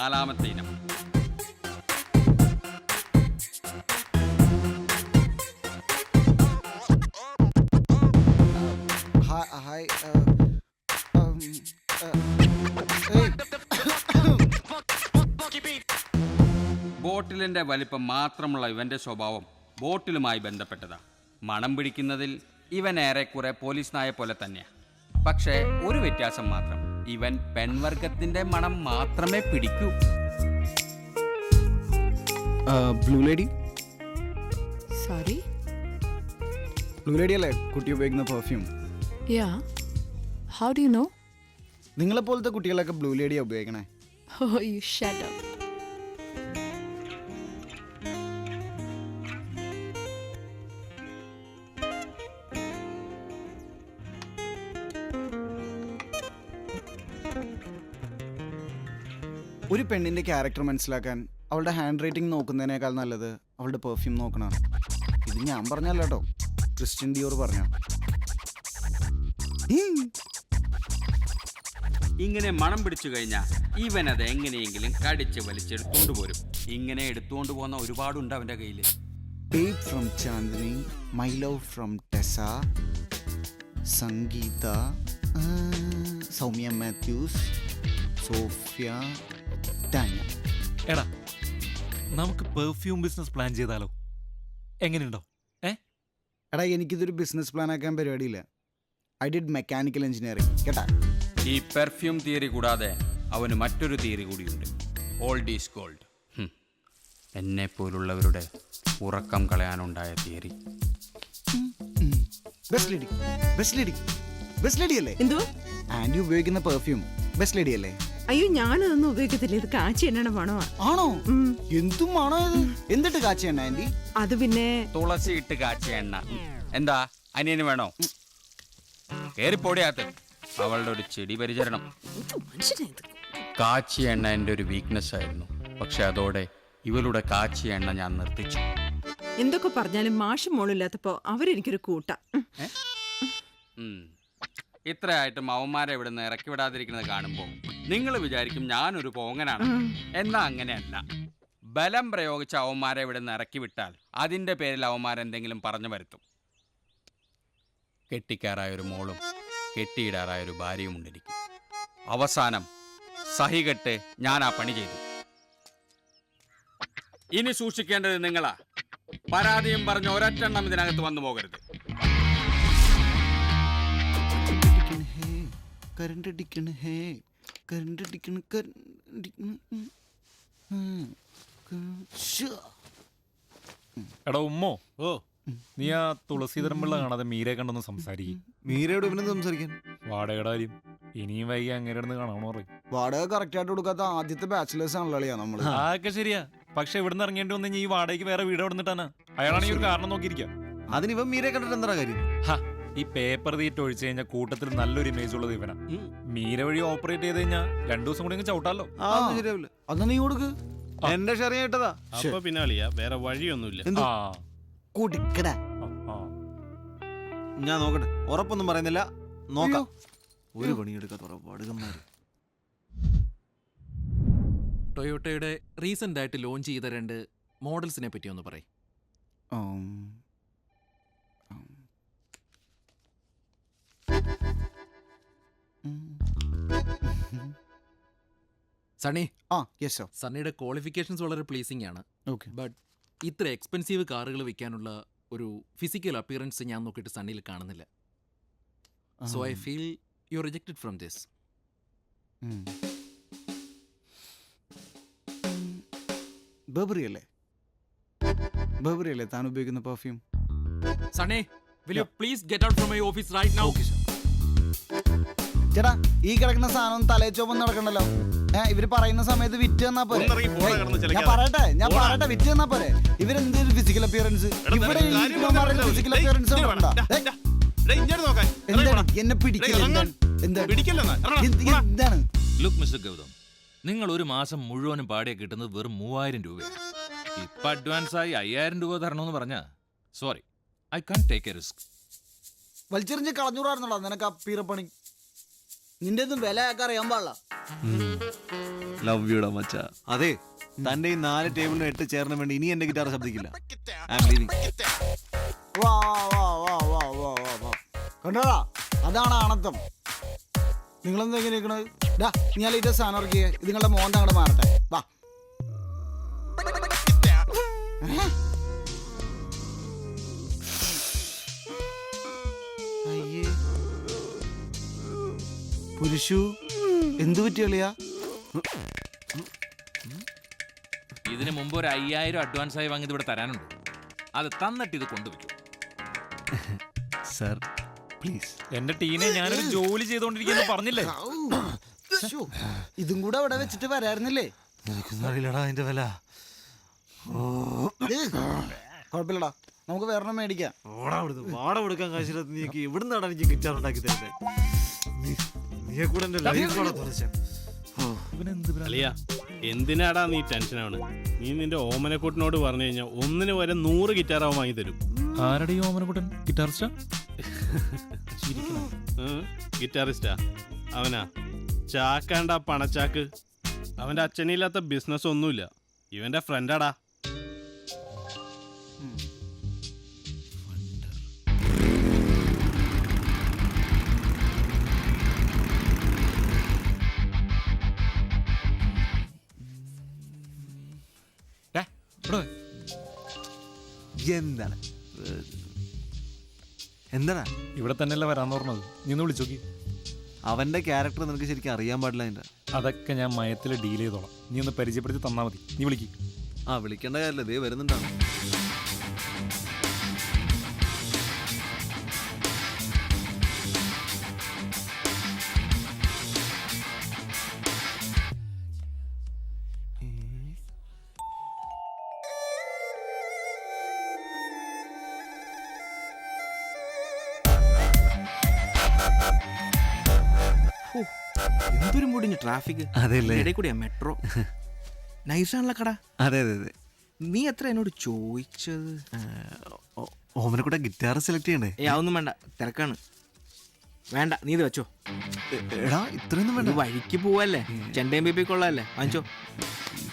നാലാമത്തെ ഇനം. Hi hi um, ബോട്ടിലിന്റെ വലിപ്പം മാത്രമുള്ള ഇവന്റെ സ്വഭാവം ബോട്ടിലുമായി ബന്ധപ്പെട്ടതാ. മണം പിടിക്കുന്നതിൽ ഇവൻ ഏറെക്കുറെ പോലീസ് നായ പോലെ തന്നെയാ. പക്ഷേ ഒരു വ്യത്യാസം മാത്രം. ഇവൻ പെൺവർഗത്തിന്റെ മണം മാത്രമേ പിടിക്കൂ. Blue lady sorry blue lady അല്ലേ? കുട്ടി ഉപയോഗിക്കുന്ന perfume yeah how do you know നിങ്ങളെ പോലത്തെ കുട്ടികളൊക്കെ ബ്ലൂ ലേഡിയാ ഉപയോഗിക്കണേ? Oh you shut up. ഒരു പെണ്ണിന്റെ ക്യാരക്ടർ മനസ്സിലാക്കാൻ അവളുടെ ഹാൻഡ് റൈറ്റിംഗ് നോക്കുന്നതിനേക്കാൾ നല്ലത് അവളുടെ പെർഫ്യൂം നോക്കണം ഇത് ഞാൻ പറഞ്ഞല്ല കേട്ടോ. ക്രിസ്റ്റ്യൻ ഡിയോർ പറഞ്ഞ. ഇങ്ങനെ മണം പിടിച്ചു കഴിഞ്ഞാൽ ഇവൻ അത് എങ്ങനെയെങ്കിലും കടിച്ച് വലിച്ചെടുത്തോണ്ട് പോരും. ഇങ്ങനെ എടുത്തുകൊണ്ട് പോകുന്ന ഒരുപാടുണ്ട് അവന്റെ കയ്യിൽ babe from Chandini my love from Tessa Sangeetha Soumya Mathews Sophia Tania എടാ നമുക്ക് പെർഫ്യൂം ബിസിനസ് പ്ലാൻ ചെയ്താലോ? എങ്ങനെയുണ്ടോ? ഏ? എടാ എനിക്കിതൊരു ബിസിനസ് പ്ലാൻ ആക്കാൻ പരിപാടിയില്ല. ഐ ഡിഡ് മെക്കാനിക്കൽ എഞ്ചിനീയറിംഗ് കേട്ടാ? ഈ പെർഫ്യൂം തിയറി കൂടാതെ അവന് മറ്റൊരു തിയറി കൂടിയുണ്ട്. ഓൾഡ് ഈസ് ഗോൾഡ് എന്നെ പോലുള്ളവരുടെ ഉറക്കം കളയാനുണ്ടായ theory best lady best lady best lady അല്ലേ? എന്തോ ആൻഡി ഉപയോഗിക്കുന്ന പെർഫ്യൂം ബെസ്റ്റ് ലേഡി അല്ലേ? അയ്യോ ഞാനതൊന്നും ഉപയോഗിക്കത്തില്ല. ഇത് കാച്ചി എണ്ണ പണമാ. ആണോ? ഉം. എന്തും ആണോ ഇത്? എന്നിട്ട് കാച്ചയണ്ണ ആന്റി? അത് പിന്നെ തുളസി ഇട്ട് കാച്ചിയ എണ്ണ. എന്താ? അനിയന് വേണോ? കേറിപ്പോടിയാത്ത അവളുടെ ഒരു ചെടി പരിചരണം. കാച്ചിയ എണ്ണ എന്റെ ഒരു വീക്ക്നെസ് ആയിരുന്നു. പക്ഷെ അതോടെ ഇവളുടെ കാച്ചിയ എണ്ണ ഞാൻ നിർത്തിച്ചു. എന്തൊക്കെ പറഞ്ഞാലും മാഷും മോളില്ലാത്തപ്പോ അവരെനിക്കൊരു കൂട്ട. ഉം. ഇത്രയായിട്ടും അവന്മാരെ ഇവിടെ നിന്ന് ഇറക്കി വിടാതിരിക്കുന്നത് കാണുമ്പോൾ നിങ്ങൾ വിചാരിക്കും ഞാനൊരു പോങ്ങനാണ്. എന്നാ അങ്ങനെയല്ല. ബലം പ്രയോഗിച്ച അവന്മാരെ ഇവിടെ നിന്ന് ഇറക്കി വിട്ടാൽ അതിന്റെ പേരിൽ അവന്മാരെന്തെങ്കിലും പറഞ്ഞു വരുത്തും. കെട്ടിക്കാറായ ഒരു മോളും കെട്ടിയിടാറായ ഒരു ഭാര്യയും ഉണ്ടിരിക്കും അവസാനം സഹികെട്ട് ഞാൻ ആ പണി ചെയ്തു. ഇനി സൂക്ഷിക്കേണ്ടത് നിങ്ങളാ. പരാതിയും പറഞ്ഞ് ഒരൊറ്റെണ്ണം ഇതിനകത്ത് വന്നു പോകരുത്. കറണ്ട് അടിക്കണ ഹേ. കറണ്ട് അടിക്കണ കറണ്ട്. എടാ ഉമ്മോ? ഓ. നീ ആ തുളസീധരം പിള്ള കാണാതെ മീരെ കണ്ടൊന്ന് സംസാരിക്കും. മീരയോട് ഇവനെ സംസാരിക്കാൻ? വാടകയുടെ കാര്യം. ഇനിയും വൈകി അങ്ങനെ ഇരുന്ന് കാണാമെന്ന് പറയും. വാടക കറക്റ്റ് ആയിട്ട് കൊടുക്കാത്ത ആദ്യത്തെ ബാച്ചിലേഴ്സ് ആണല്ലോ നമ്മൾ. അതൊക്കെ ശരിയാ. പക്ഷെ ഇവിടുന്ന് ഇറങ്ങേണ്ടി വന്നു കഴിഞ്ഞാൽ ഈ വാടകയ്ക്ക് വേറെ വീട് നിന്നിട്ടാണ് അയാളാണെങ്കിൽ ഒരു കാരണം നോക്കിയിരിക്കാം. അതിനിപ്പം മീരെ കണ്ടിട്ട് എന്താ കാര്യം? ഹ, ഈ പേപ്പർ തീറ്റ് ഒഴിച്ചു കഴിഞ്ഞാൽ കൂട്ടത്തിൽ നല്ലൊരു ഇമേജ് ഉള്ളത് ഇവന. മീര വഴി ഓപ്പറേറ്റ് ചെയ്ത് കഴിഞ്ഞാൽ രണ്ടു ദിവസം കൂടി അങ്ങ് ചവിട്ടാലോ? ആ ഒന്നും ശരിയാവില്ല. അന്ന് നീ കൊടുക്ക്. എന്റെ ഷെയർ കേട്ടതാ അപ്പൊ പിന്നെ അളിയാ വേറെ വഴിയൊന്നുമില്ല. എന്ത്? ആ. കൊടുക്കട. ആ, ആ. ഞാൻ നോക്കട്ടെ. ഉറപ്പൊന്നും പറയുന്നില്ല. നോക്കാം. ഒരു പണിയെടുക്കാത്ത ഉറപ്പാടുകന്മാര് ടൊയോട്ടയുടെ റീസെന്റ് ആയിട്ട് ലോഞ്ച് ചെയ്ത രണ്ട് മോഡൽസിനെ പറ്റി ഒന്ന് പറയും. സണ്ണി. ആ യെസ് സർ സണ്ണിയുടെ ക്വാളിഫിക്കേഷൻസ് വളരെ പ്ലീസിംഗ് ആണ്. ഓക്കെ ബട്ട് ഇത്ര എക്സ്പെൻസീവ് കാറുകൾ വിൽക്കാനുള്ള ഒരു ഫിസിക്കൽ അപ്പിയറൻസ് ഞാൻ നോക്കിയിട്ട് സണ്ണിയിൽ കാണുന്നില്ല. So I feel you rejected from this Burberry അല്ലേ ബബറി അല്ലേ താൻ ഉപയോഗിക്കുന്ന perfume Sunny. Will you please get out from my office right now ചേട്ടാ ഈ കിടക്കുന്ന സാധനം തലേ ചോപ്പം നടക്കണ്ടല്ലോ. ഏഹ് ഇവർ പറയുന്ന സമയത്ത് വിറ്റ് തന്നാ പോരെ. ഒന്നിറങ്ങി പോടാ ഞാൻ. പറയട്ടെ ഞാൻ പോടാ. പറയട്ടെ വിറ്റ് തന്നാ പോരെ. ഇവരെന്ത് ഫിസിക്കൽ അപ്പിയറൻസ് എടാ, ഇവിടെ നിനക്ക് കാര്യം പറയുന്ന ഫിസിക്കൽ ഡേയ്, അപ്പിയറൻസ് ഇങ്ങോട്ട് വാ, ഡാ, ഡാ, ഡേയ്, ഇങ്ങോട്ട് നോക്കാൻ. ഇറങ്ങി എന്താണ്? പോടാ. എന്നെ പിടിക്കില്ല? ഡേയ്, എന്താണ്? ഇറങ്ങാൻ. എന്താണ് പിടിക്കല്ലെന്നാ, ഇറങ്ങടാ, എന്ത്- പോടാ. എന്താണ്? ലുക്ക് മിസ്റ്റർ ഗൗതം നിങ്ങൾ ഒരു മാസം മുഴുവനും പാടിയ കിട്ടുന്നത് വെറും മൂവായിരം രൂപയാണ് ഇപ്പൊ അഡ്വാൻസ് ആയി അയ്യായിരം രൂപ തരണമെന്ന് പറഞ്ഞാ sorry I can take a risk വലിച്ചെറിഞ്ഞ് കളഞ്ഞൂറായിരുന്നോടാ നിനക്ക് ആ പീറപ്പണി നിന്റെ ഒന്നും വില ആക്കാൻ അറിയാൻ പാടില്ല. ലവ് യുടാ മച്ച. അതെ തന്റെ ഈ നാല് ടേബിളിനും എട്ട് ചേർന്ന് വേണ്ടി ഇനി എന്റെ ഗിറ്റാർ ശബ്ദിക്കില്ല. ഐ ആം ലീവിംഗ് വാ വാ വാ വാ വാ വാ വാ. കണ്ടോടാ? അതാണ് ആണത്തം. നിങ്ങളെന്താ ഇങ്ങനെ ഇരിക്കണത്? ഡാ ഞാൻ ഇതേ സാധനം ഇറക്കിയേ. ഇത് നിങ്ങളുടെ മോൻ അങ്ങോട്ട് മാറട്ടെ. വാ. പുരുഷു എന്തു പറ്റിയളിയാ ഇതിനു മുമ്പ് ഒരു അയ്യായിരം അഡ്വാൻസ് ആയി വാങ്ങി ഇവിടെ തരാനുണ്ട്. അത് തന്നിട്ട് ഇത് കൊണ്ടുവയ്ക്കും. Sir please. എന്റെ ടീനെ ഞാനൊരു ജോലി ചെയ്തോണ്ടിരിക്കുന്നു പറഞ്ഞില്ലേ? ശ്ശോ, ഇതും കൂടെ അവിടെ വെച്ചിട്ട് വരായിരുന്നില്ലേ അറിയില്ലടാ അതിന്റെ വില. ഇത് കുഴപ്പമില്ലടാ. നമുക്ക് വേറെ മേടിക്കാം. ഓടാ അവിടുന്ന് വാടാ കൊടുക്കാൻ കാശില്ലാത്ത നീക്ക് എവിടുന്നാണ് എനിക്ക് ഗിറ്റാർ ഉണ്ടാക്കി തരുന്നത് എന്തിനാടാ നീ ടെൻഷനാണ് നീ നിന്റെ ഓമനക്കൂട്ടിനോട് പറഞ്ഞു കഴിഞ്ഞാൽ ഒന്നിന് വരെ നൂറ് ഗിറ്റാർ അവൻ വാങ്ങി തരും. ആരുടെ ഈ ഓമനക്കുട്ടൻ? ഗിറ്റാറിസ്റ്റാ ഗിറ്റാറിസ്റ്റാ അവനാ? ചാക്കാണ്ട പണച്ചാക്ക്. അവന്റെ അച്ഛനില്ലാത്ത ബിസിനസ് ഒന്നുമില്ല. ഇവന്റെ ഫ്രണ്ടാടാ എന്താണ്? എന്താണ്? ഇവിടെ തന്നെയല്ലേ വരാന്ന് പറഞ്ഞത്. നിന്ന് ഒന്ന് വിളിച്ചോക്കി അവന്റെ ക്യാരക്ടർ നിനക്ക് ശരിക്കും അറിയാൻ പാടില്ല അതിന്റെ. അതൊക്കെ ഞാൻ മയത്തിൽ ഡീൽ ചെയ്തോളാം. നീ ഒന്ന് പരിചയപ്പെടുത്തി തന്നാൽ മതി. നീ വിളിക്ക്. ആ വിളിക്കേണ്ട കാര്യമില്ല. ദേ വരുന്നുണ്ടാണ് എന്തൊരു മുടിഞ്ഞു ട്രാഫിക് അതെല്ലേ? ഇടയിൽ കൂടിയാ മെട്രോ നൈസാണല്ലോ കട. അതെ അതെ അതെ. നീ എത്ര എന്നോട് ചോദിച്ചത്? ഓമനെ കൂടെ ഗിറ്റാർ സെലക്ട് ചെയ്യണ്ടേ? ഏ അതൊന്നും വേണ്ട. തിരക്കാണ്. വേണ്ട നീ ഇത് വെച്ചോ. എടാ ഇത്രയൊന്നും വേണ്ട. വഴിക്ക് പോവല്ലേ? ചെണ്ടയും ബേബി കൊള്ളാല്ലേ വാങ്ങിച്ചോ.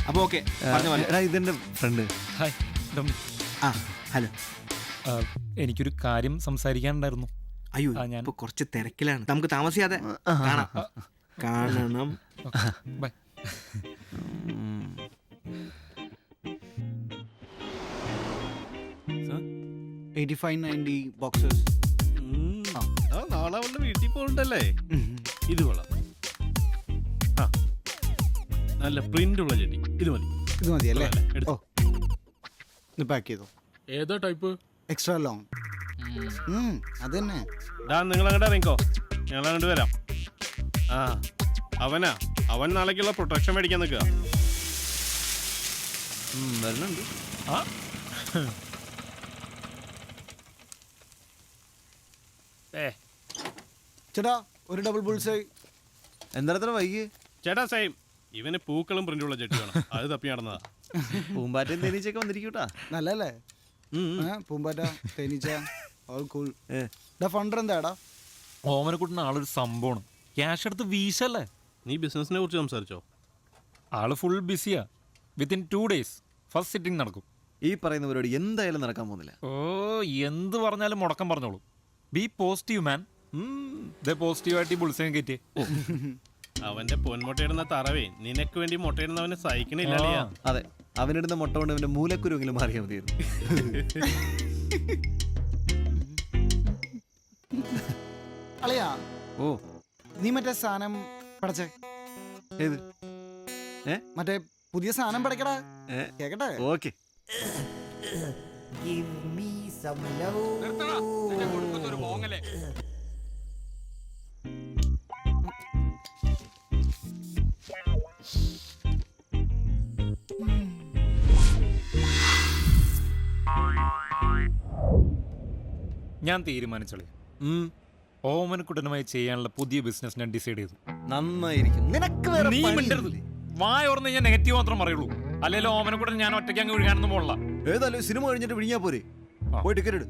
അപ്പൊ ഓക്കെ എടാ ഇതെന്റെ ഫ്രണ്ട് ഹായ്. ആ ഹലോ. എനിക്കൊരു കാര്യം സംസാരിക്കാനുണ്ടായിരുന്നു. അയ്യോ ഞാൻ- കുറച്ച് തിരക്കിലാണ്. നമുക്ക് താമസിയാതെ കാണാം. കാണണം. Bye. Eighty five ninety boxes നാളെ അവളുടെ വീട്ടിൽ പോകണ്ടല്ലേ? ഇത് കൊള്ളാം. ആ നല്ല പ്രിന്റ് ഉള്ള ചെടി. ഇത് മതി. ഇത് മതി അല്ലേ. ഓ. ഇത് പാക്ക് ചെയ്തോ? ഏതാ ടൈപ്പ് എക്സ്ട്രാ ലോങ് അത് തന്നെ. നിങ്ങൾ അങ്ങോട്ട് ഇറങ്ങിക്കോ. ഞങ്ങൾ അങ്ങോട്ട് വരാം. ആ അവനാ. അവൻ നാളേക്കുള്ള പ്രൊട്ടക്ഷൻ മേടിക്കാൻ നിൽക്കുക. വരുന്നുണ്ട്. ചേട്ടാ ഒരു ഡബിൾ ബുൾസ് എന്താ അത്ര വൈകി? ചേട്ടാ സെയിം ഇവന് പൂക്കളും പ്രിന്റുള്ള ചെടി വേണം. അത് തപ്പി നടന്നതാ. പൂമ്പാറ്റ തേനീച്ചയൊക്കെ വന്നിരിക്കൂട്ടാ. നല്ലല്ലേ പൂമ്പാറ്റ തേനീച്ച ഓൾ കൂൾ ഏ. ഫണ്ടർ എന്താടാ ഓമനക്കുട്ടൻ ആളൊരു സംഭവമാണ്. ക്യാഷ് എടുത്ത് വീശല്ലേ? നീ ബിസിനസിനെ കുറിച്ച് സംസാരിച്ചോ? ആൾ full ബിസിയാ within two days first sitting നടക്കും. ഈ പറയുന്ന പരിപാടി എന്തായാലും നടക്കാൻ പോകുന്നില്ല. ഓ എന്ത് പറഞ്ഞാലും മുടക്കം പറഞ്ഞോളൂ. ബി പോസിറ്റീവ് മാൻ ഇതേ പോസിറ്റീവായിട്ട് ഈ ബുൾസൈൻ കയറ്റി അവന്റെ പൊന്മുട്ടയിടുന്ന തറവേ നിനക്ക് വേണ്ടി മുട്ടയിടുന്നവന് സഹിക്കണില്ല. അതെ അവനിടുന്ന മുട്ട കൊണ്ട് അവന്റെ മൂലക്കുരുവെങ്കിലും മാറിയാൽ മതിയായിരുന്നു. അളിയാ. ഓ. നീ മറ്റേ സാധനം പടച്ചേ. ഏത്? മറ്റേ പുതിയ സാധനം പടക്കടാ ഏ? കേക്കട്ടെ? ഓക്കെ. ഞാൻ തീരുമാനിച്ചോളി. ഓമനക്കുട്ടനുമായി ചെയ്യാനുള്ള പുതിയ ബിസിനസ് ഞാൻ ഡിസൈഡ് ചെയ്തു നന്നായിരിക്കും നിനക്ക് വേറെ നീ പണിയില്ലേ? മിണ്ടരുത് വായ ഓർന്ന് ഞാൻ നെഗറ്റീവ് മാത്രം പറയുള്ളൂ അല്ലെങ്കിൽ ഓമനക്കുട്ടൻ ഞാൻ ഒറ്റയ്ക്ക് അങ്ങ് വിഴുകാനൊന്നും പോകണ്ട ഏതായാലും സിനിമ കഴിഞ്ഞിട്ട് വിഴിഞ്ഞാ പോരെ ആ. പോയി ടിക്കറ്റ് എടു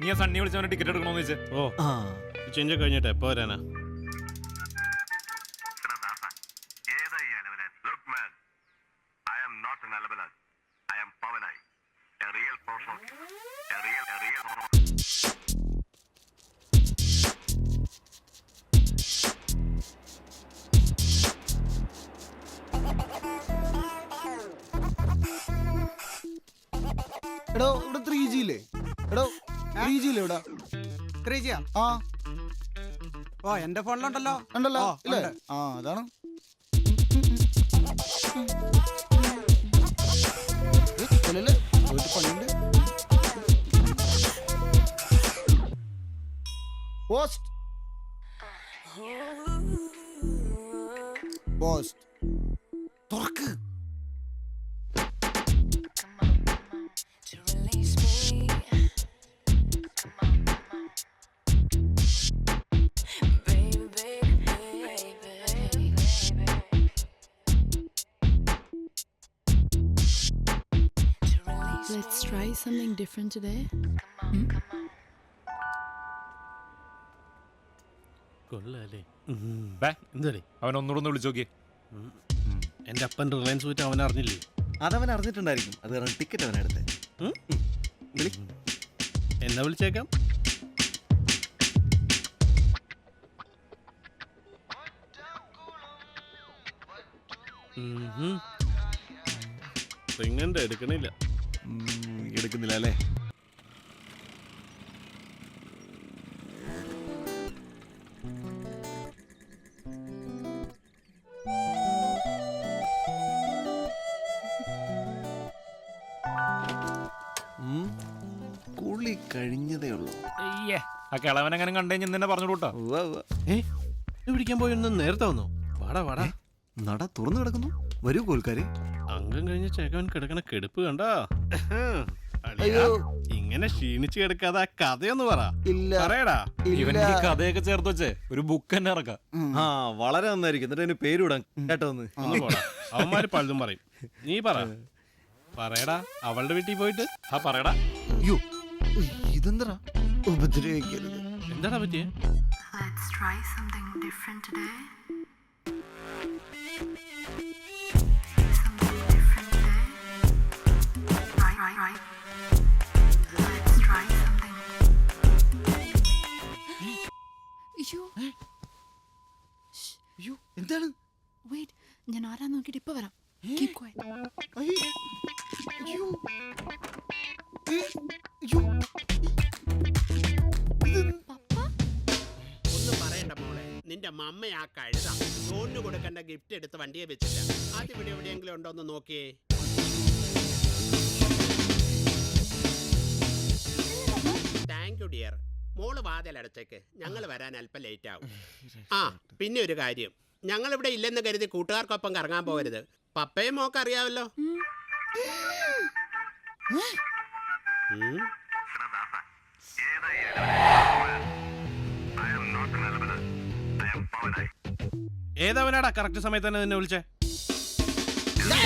നീ ആ സണ്ണി വിളിച്ചവനെ ടിക്കറ്റ് എടുക്കണോന്ന് വെച്ച് ഓ ആ ചേഞ്ച് കഴിഞ്ഞിട്ട് എപ്പോ വരാനാ man. I am not an Albalan. I am Pavanai. A real. A real, a real. എടോ ത്രീ ജി ഇല്ലേ ഇവിടെ. ത്രീ ജിയാ ആ. ഓ എന്റെ ഫോണിലുണ്ടല്ലോ. ഉണ്ടല്ലോ ഇല്ലേ? ആ അതാണ്. Let's try something different today. കൊള്ളാല്ലേ ബേ, എന്താടേ അവൻ ഒന്നുകൂടെ ഒന്ന് വിളിച്ചു നോക്കിയേ എന്റെ അപ്പൻ റിലയൻസ് പോയിട്ട് അവൻ അറിഞ്ഞില്ലേ അതവൻ അറിഞ്ഞിട്ടുണ്ടായിരിക്കും അത് കാരണം ടിക്കറ്റ് അവൻ എടുത്തേ എന്നെ വിളിച്ചേക്കാം റിങ്ങന്റെ എടുക്കണില്ല എടുക്കുന്നില്ല അല്ലേ? കുളി കഴിഞ്ഞതേ ഉള്ളൂ. അയ്യേ ആ കിളവനെങ്ങനെ കണ്ടുകഴിഞ്ഞ് നിന്നെ പറഞ്ഞു കൂട്ടോ. ഏ ഇത് പിടിക്കാൻ പോയൊന്ന് നേരത്തെ വന്നോ. വാടാ വാടാ. നട തുറന്നു കിടക്കുന്നു. വരൂ കോൽക്കാരെ അംഗം കഴിഞ്ഞ ചേക്കവൻ കിടക്കണ കെടുപ്പ് കണ്ടാ? അളിയാ, അയ്യോ. ഇങ്ങനെ ക്ഷീണിച്ചു കിടക്കാതെ ആ കഥയൊന്ന് പറ. ഇല്ല. പറയടാ. ഇവൻ ഈ കഥയൊക്കെ ചേർത്ത് വെച്ചേ ഒരു ബുക്ക് തന്നെ ഇറക്കാം. ആ വളരെ നന്നായിരിക്കും. എന്നിട്ട് അതിന് പേരിടാൻ കേട്ടോ ഒന്ന്. ഒന്ന് പോടാ. അവന്മാര് പലതും പറയും. നീ പറ. പറയടാ അവളുടെ വീട്ടിൽ പോയിട്ട്? ആ പറയടാ. അയ്യോ ഇതെന്താ ഉപദ്രവിക്കരുത്. എന്താടാ പറ്റിയേ? Let's try something different today. അയ്യോ. അയ്യോ എന്താണ്? വെയിറ്റ് ഞാൻ ആരാ നോക്കിയിട്ട് ഇപ്പൊ വരാം. Keep quiet. അയ്യ. അയ്യോ. ഏ, അയ്യോ. ഒന്നും പറയണ്ട മോളെ. നിന്റെ മമ്മയാ കഴുത. ലോണിന് കൊടുക്കേണ്ട ഗിഫ്റ്റ് എടുത്ത് വണ്ടിയെ വെച്ചില്ല. അത് ഇവിടെ എവിടെയെങ്കിലും ഉണ്ടോ എന്ന് നോക്കിയേ. താങ്ക് യു ഡിയർ മോൾ വാതിലടച്ചേക്ക് ഞങ്ങൾ വരാൻ അല്പം ലേറ്റ് ആവും. ആ പിന്നെ ഒരു കാര്യം. ഞങ്ങൾ ഇവിടെ ഇല്ലെന്ന് കരുതി കൂട്ടുകാർക്കൊപ്പം കറങ്ങാൻ പോകരുത്. പപ്പയും മോക്ക് അറിയാമല്ലോ. ഏതവനാടാ കറക്റ്റ് സമയത്ത് തന്നെ നിന്നെ വിളിച്ചേ? നീ